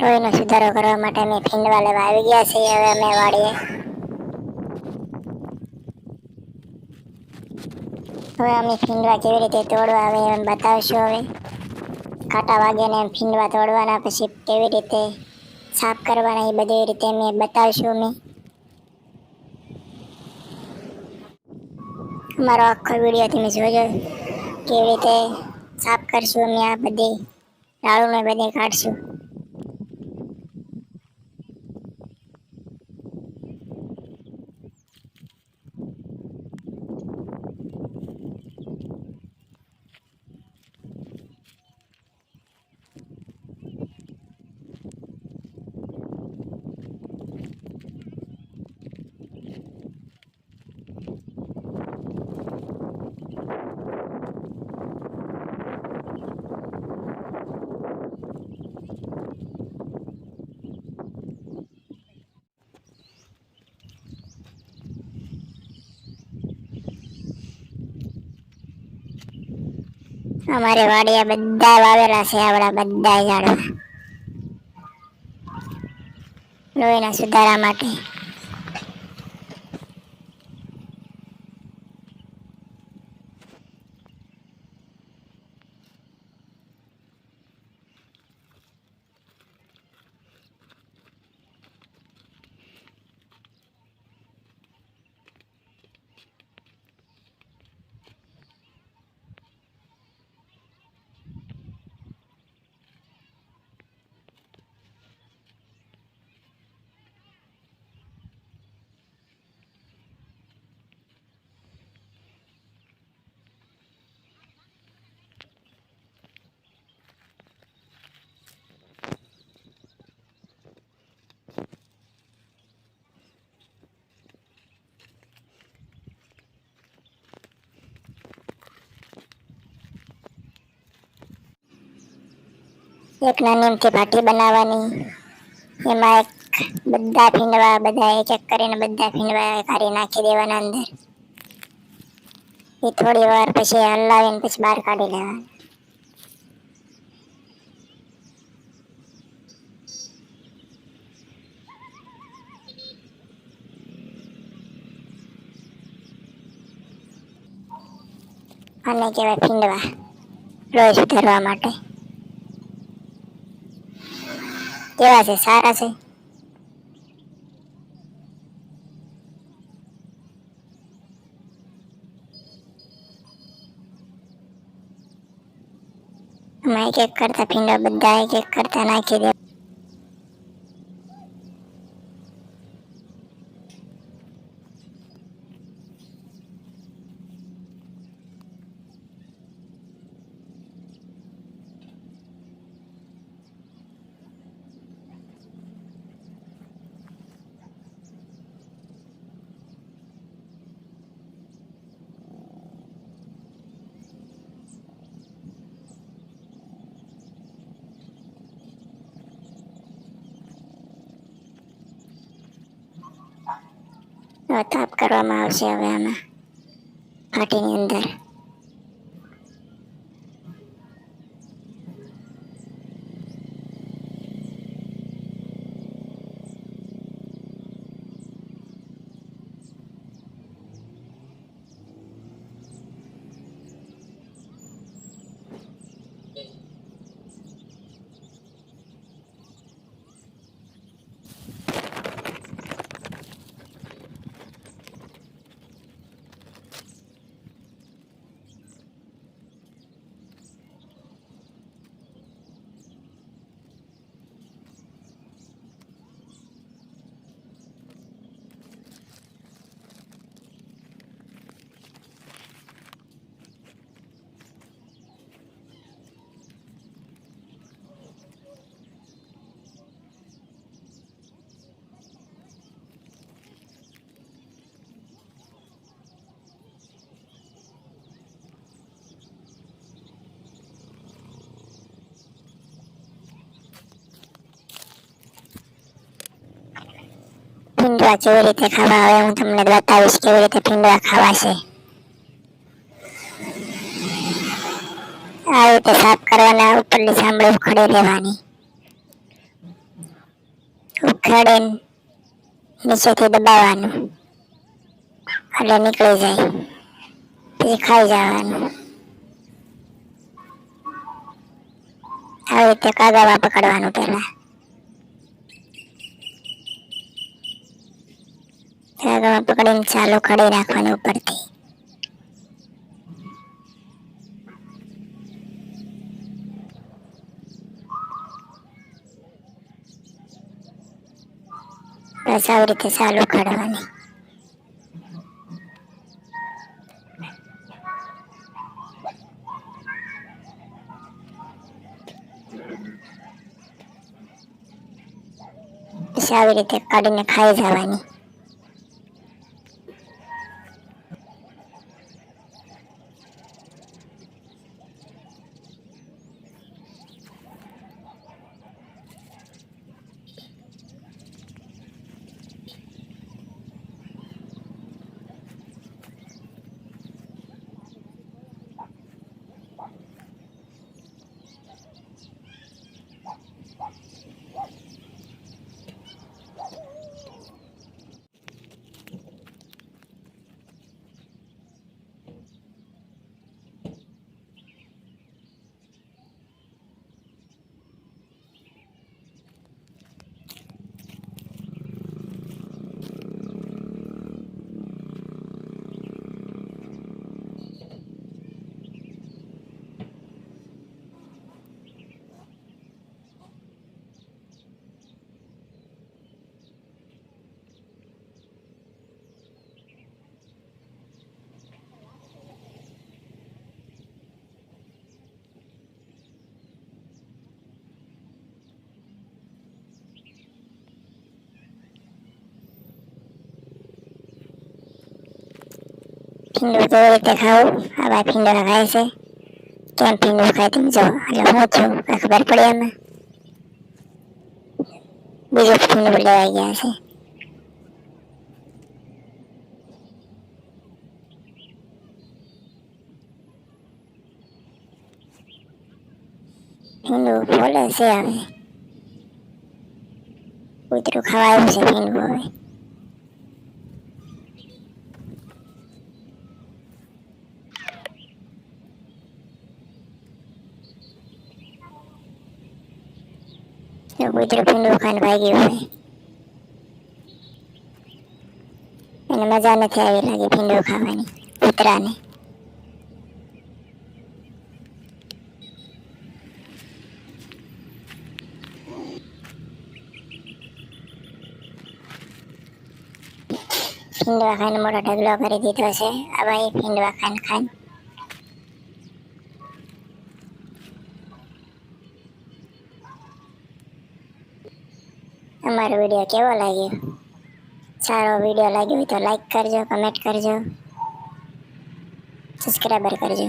લોહીનો સુધારો કરવા માટે અમે ફીંડવા લેવા આવી ગયા છીએ. હવે અમે વાડીએ. હવે અમે ફીંડવા કેવી રીતે તોડવા આવે એમ બતાવશું હવે. કાંટા વાગ્યાને એમ ફીંડવા તોડવાના, પછી કેવી રીતે સાફ કરવાના એ બધી રીતે અમે બતાવશું અમે. અમારો આખો વીડિયો તમે જોજો. કેવી રીતે સાફ કરશું અમે આ બધી ડાળુને બધી કાઢશું. અમારે વાડિયા બધા વાવેલા છે આવડા બધા ઝાડવા. લોહીના સુધારા માટે. એક નાની એમથી ભાટી બનાવવાની. એમાં એક બધા ફીંડવા બધા એક એક કરીને બધા ફીંડવા કાઢી નાખી દેવાના અંદર. એ થોડી વાર પછી હલાવીને પછી બહાર કાઢી લેવાના. અને કહેવાય ફીંડવા લોહી સુધારવા માટે. કેવા છે? સારા છે? આમાં એક એક કરતા ફીંડો બધા એક એક કરતા નાખી દે. તાપ કરવામાં આવશે હવે આમાં. ભાટીની અંદર. ભીંડવા કેવી રીતે ખાવા આવે, હું તમને બતાવીશ કેવી રીતે ભીંડવા ખાવાશે. આ રીતે સાફ કરવાના ઉપરની સાંભળે ઉખડી લેવાની ખડે નીચેથી દબાવવાનું. એટલે નીકળી જાય. પછી ખાઈ જવાનું. આવી રીતે કાગળમાં પકડવાનું પહેલા. કાગળમાં પકડીને ચાલુ કરી રાખવાની ઉપરથી. બસ આવી રીતે ચાલુ પછી આવી રીતે કાઢીને ખાઈ જવાની. ભીંડું કેવી રીતે ખાવું આ ભાઈ ખાય છે કેમ ભીંડું ખાય તમે જો એટલે હું છું કાંઈ ખબર પડી એમાં બીજું ભીંડું લેવાઈ ગયા છે ભીંડું ફોલે છે હવે કૂતરું ખવાયું છે ભીંડું હવે તો કૂતરું ભીંડું ખાઈને ભાગ્યું હોય એને મજા નથી આવી લાગી ભીંડું ખાવાની કૂતરાને ભીંડવા ખાઈને મોટો ઢગલો કરી દીધો છે આ ભાઈ ભીંડવા ખાઈને ખાઈને અમારો વીડિયો કેવો લાગ્યો? સારો વીડિયો લાગ્યો હોય તો લાઈક કરજો કમેન્ટ કરજો સબસ્ક્રાઈબર કરજો.